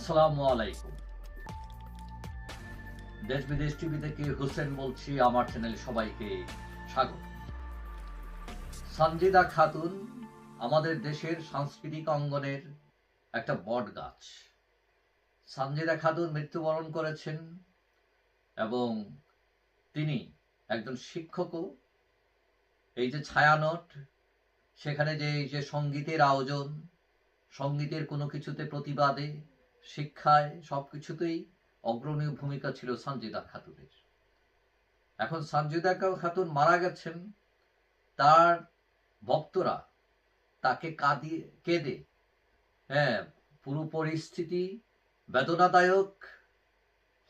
আসসালামু আলাইকুম। দেশ বিদেশ টিভি থেকে হোসেন বলছি, আমার চ্যানেলে সবাইকে স্বাগত। খাতুন আমাদের দেশের সাংস্কৃতিক অঙ্গনের একটা বট গাছ। খাতুন মৃত্যুবরণ করেছেন এবং তিনি একজন শিক্ষকও। এই যে ছায়ানট, সেখানে যে এই যে সঙ্গীতের আয়োজন, সঙ্গীতের কোনো কিছুতে প্রতিবাদে শিক্ষায় সব কিছুতেই অগ্রণী ভূমিকা ছিল সঞ্জিদা খাতুনের। এখন সঞ্জিদা খাতুন মারা গেছেন, তার ভক্তরা তাকে কাঁদিয়ে, কেঁদে হ্যাঁ পুরো পরিস্থিতি বেদনাদায়ক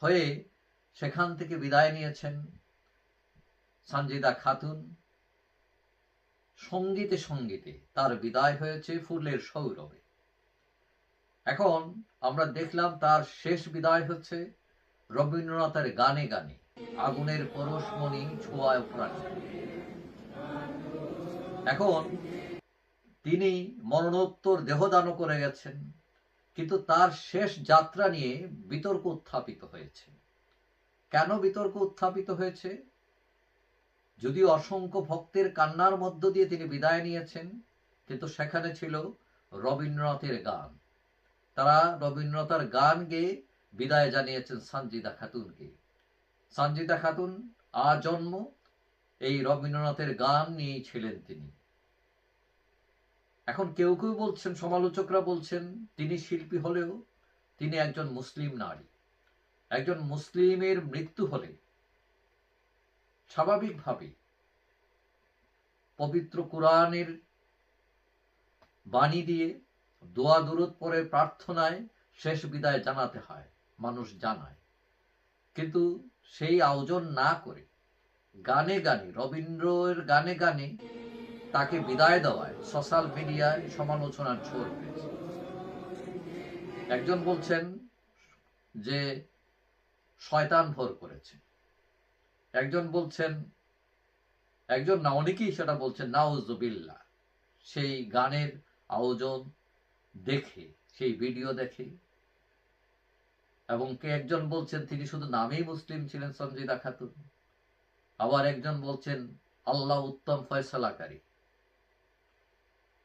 হয়ে সেখান থেকে বিদায় নিয়েছেন সঞ্জিদা খাতুন। সঙ্গীতে সঙ্গীতে তার বিদায় হয়েছে ফুলের সৌরভে। এখন আমরা দেখলাম তার শেষ বিদায় হচ্ছে রবীন্দ্রনাথের গানে গানে, আগুনের পরশমণি ছোঁয়ায় প্রাণী এখন তিনি মরণোত্তর দেহদানও করে গেছেন, কিন্তু তার শেষ যাত্রা নিয়ে বিতর্ক উত্থাপিত হয়েছে। কেন বিতর্ক উত্থাপিত হয়েছে? যদিও অসংখ্য ভক্তের কান্নার মধ্য দিয়ে তিনি বিদায় নিয়েছেন, কিন্তু সেখানে ছিল রবীন্দ্রনাথের গান। তারা রবীন্দ্রনাথের গান গেয়ে বিদায় জানিয়েছেন সঞ্জিদা খাতুনকে। সঞ্জিদা খাতুন আজন্ম এই রবীন্দ্রনাথের গান নিয়েই ছিলেন তিনি। এখন কেউ কেউ বলছেন, সমালোচকরা বলছেন, তিনি শিল্পী হলেও তিনি একজন মুসলিম নারী। একজন মুসলিমের মৃত্যু হলে স্বাভাবিকভাবে পবিত্র কোরআনের বাণী দিয়ে দোয়া দূরত পরে প্রার্থনায় শেষ বিদায় জানাতে হয়, মানুষ জানায়। কিন্তু সেই আয়োজন না করে গানে গানে, রবীন্দ্রের গানে গানে তাকে বিদায় দেওয়ায় সোশ্যাল মিডিয়ায় সমালোচনার ঝোর হয়েছে একজন বলছেন যে শয়তান ভর করেছে। একজন বলছেন, একজন না, অনেকেই সেটা বলছেন নাউজুবিল্লা সেই গানের আয়োজন দেখে, সেই ভিডিও দেখে। এবং কে একজন বলছেন, তিনি শুধু নামেই মুসলিম ছিলেন, সঞ্জিদা খাতুন। আবার একজন বলছেন, আল্লাহ উত্তম ফয়সালাকারী।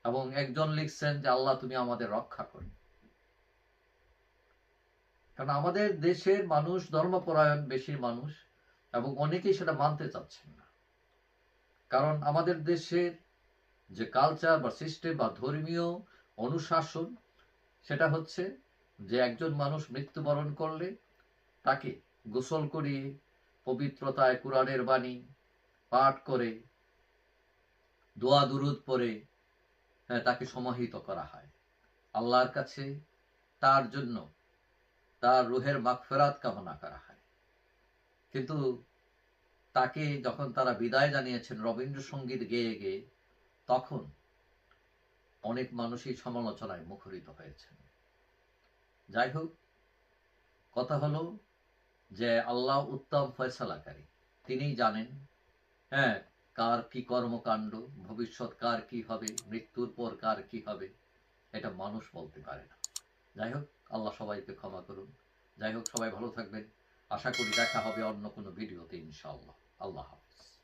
এবং একজন লিখছেন যে, আল্লাহ তুমি আমাদের রক্ষা করো। কারণ আমাদের দেশের মানুষ ধর্মপরায়ণ বেশি মানুষ, এবং অনেকেই সেটা মানতে চাচ্ছেন না। কারণ আমাদের দেশের যে কালচার বা সিস্টেম বা ধর্মীয় অনুশাসন সেটা হচ্ছে যে একজন মানুষ মৃত্যুবরণ করলে তাকে গোসল করিয়ে পবিত্রতায় কোরআনের বাণী পাঠ করে দোয়া দুরুদ পরে হ্যাঁ, তাকে সমাহিত করা হয়। আল্লাহর কাছে তার জন্য তার রুহের মাগফেরাত কামনা করা হয়। কিন্তু তাকে যখন তারা বিদায় জানিয়েছেন রবীন্দ্রসঙ্গীত গেয়ে গেয়ে তখন অনেক মানুষই সমালোচনায় মুখরিত হয়েছেন। যাই হোক, কথা হলো যে আল্লাহ উত্তম ফয়সালাকারী। তিনিই জানেন হ্যাঁ কার কি কর্মকাণ্ড, ভবিষ্যৎ কার কি হবে, মৃত্যুর পর কার কি হবে, এটা মানুষ বলতে পারে না। যাই হোক, আল্লাহ সবাইকে ক্ষমা করুন। যাই হোক, সবাই ভালো থাকবেন। আশা করি দেখা হবে অন্য কোনো ভিডিওতে ইনশাআল্লাহ। আল্লাহ হাফিজ।